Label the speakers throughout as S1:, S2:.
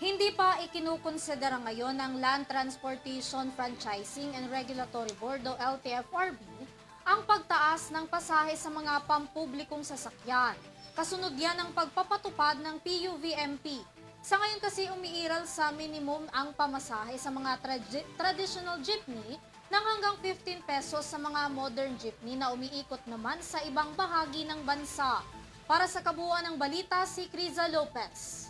S1: Hindi pa ikinukonsidera ngayon ng Land Transportation Franchising and Regulatory Board o LTFRB ang pagtaas ng pasahe sa mga pampublikong sasakyan. Kasunod yan ng pagpapatupad ng PUVMP. Sa ngayon kasi umiiral sa minimum ang pamasahe sa mga tradi- traditional jeepney ng hanggang 15 pesos sa mga modern jeepney na umiikot naman sa ibang bahagi ng bansa. Para sa kabuuan ng balita, si Criza Lopez.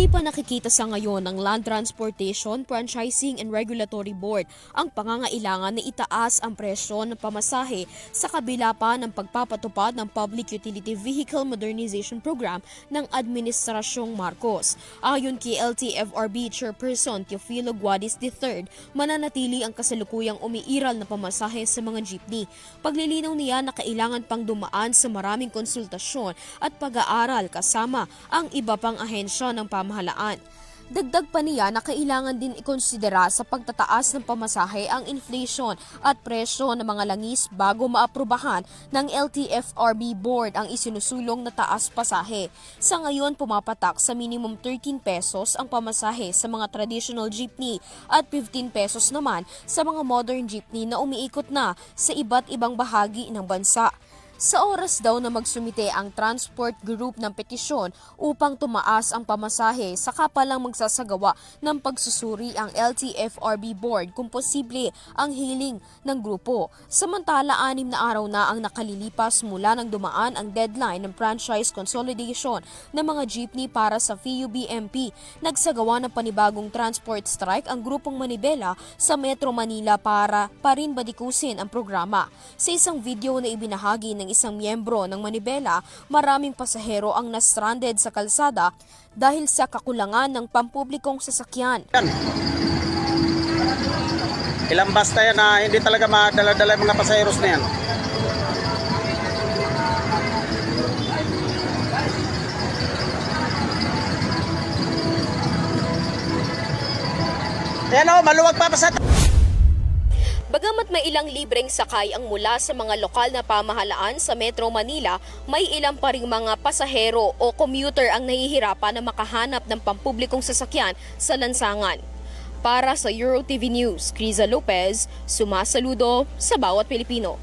S2: Hindi pa nakikita sa ngayon ng Land Transportation, Franchising and Regulatory Board ang pangangailangan na itaas ang presyo ng pamasahe sa kabila pa ng pagpapatupad ng Public Utility Vehicle Modernization Program ng Administrasyong Marcos. Ayon kay LTFRB Chairperson Teofilo Guadis III, mananatili ang kasalukuyang umiiral na pamasahe sa mga jeepney. Paglilinaw niya na kailangan pang dumaan sa maraming konsultasyon at pag-aaral kasama ang iba pang ahensya ng pamahalaan. Dagdag pa niya na kailangan din ikonsidera sa pagtataas ng pamasahe ang inflation at presyo ng mga langis bago maaprubahan ng LTFRB board ang isinusulong na taas pasahe. Sa ngayon pumapatak sa minimum 13 pesos ang pamasahe sa mga traditional jeepney at 15 pesos naman sa mga modern jeepney na umiikot na sa iba't ibang bahagi ng bansa. Sa oras daw na magsumite ang transport group ng petisyon upang tumaas ang pamasahe, saka pa lang magsasagawa ng pagsusuri ang LTFRB board kung posible ang hiling ng grupo. Samantala, anim na araw na ang nakalilipas mula nang dumaan ang deadline ng franchise consolidation ng mga jeepney para sa FUBMP. Nagsagawa ng panibagong transport strike ang grupong Manibela sa Metro Manila para pa rin badikusin ang programa. Sa isang video na ibinahagi ng isang miyembro ng Manibela, maraming pasahero ang na-stranded sa kalsada dahil sa kakulangan ng pampublikong sasakyan.
S3: Yan. Ilang basta yan na hindi talaga madala-dala mga pasaheros na yan. Ayan o, maluwag pa pa sa
S2: Bagamat may ilang libreng sakay ang mula sa mga lokal na pamahalaan sa Metro Manila, may ilang pa ring mga pasahero o commuter ang nahihirapan na makahanap ng pampublikong sasakyan sa lansangan. Para sa EuroTV News, Criza Lopez, sumasaludo sa bawat Pilipino.